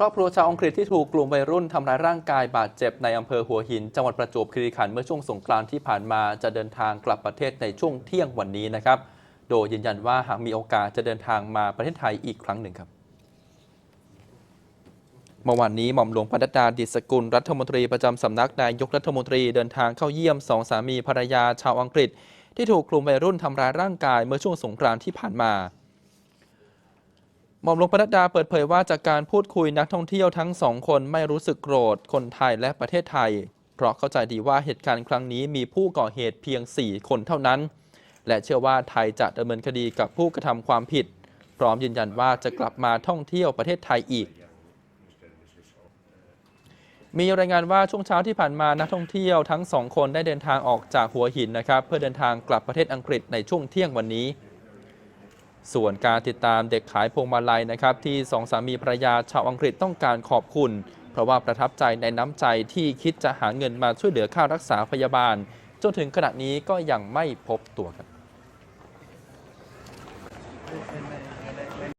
ครอบครัวชาวอังกฤษที่ถูกกลุ่มวัยรุ่นทำร้ายร่างกายบาดเจ็บในอำเภอหัวหิน จังหวัดประจวบคีรีขันธ์เมื่อช่วงสงกรานต์ที่ผ่านมาจะเดินทางกลับประเทศในช่วงเที่ยงวันนี้นะครับ โดยยืนยันว่าหากมีโอกาสจะเดินทางมาประเทศไทยอีกครั้งหนึ่งครับเมื่อวานนี้หม่อมหลวงปนัดดาดิษกุลรัฐมนตรีประจำสำนักนายกรัฐมนตรีเดินทางเข้าเยี่ยมสองสามีภรรยาชาวอังกฤษ ที่ถูกกลุ่มวัยรุ่นทำร้ายร่างกายเมื่อช่วงสงกรานต์ที่ผ่านมา หม่อมหลวงปนัดดาเปิดเผยว่าจากการพูดคุยนักท่องเที่ยวทั้งสองคนไม่รู้สึกโกรธคนไทยและประเทศไทย เพราะเข้าใจดีว่าเหตุการณ์ครั้งนี้มีผู้ก่อเหตุเพียง 4 คนเท่านั้น และเชื่อว่าไทยจะดำเนินคดีกับผู้กระทำความผิด พร้อมยืนยันว่าจะกลับมาท่องเที่ยวประเทศไทยอีก มีรายงานว่าช่วงเช้าที่ผ่านมานักท่องเที่ยวทั้งสองคนได้เดินทางออกจากหัวหินนะครับ เพื่อเดินทางกลับประเทศอังกฤษในช่วงเที่ยงวันนี้ ส่วนการติดตามเด็กขายพวงมาลัยนะครับ ที่สองสามีภรรยาชาวอังกฤษต้องการขอบคุณ เพราะว่าประทับใจในน้ำใจที่คิดจะหาเงินมาช่วยเหลือค่ารักษาพยาบาล จนถึงขณะนี้ก็ยังไม่พบตัวครับ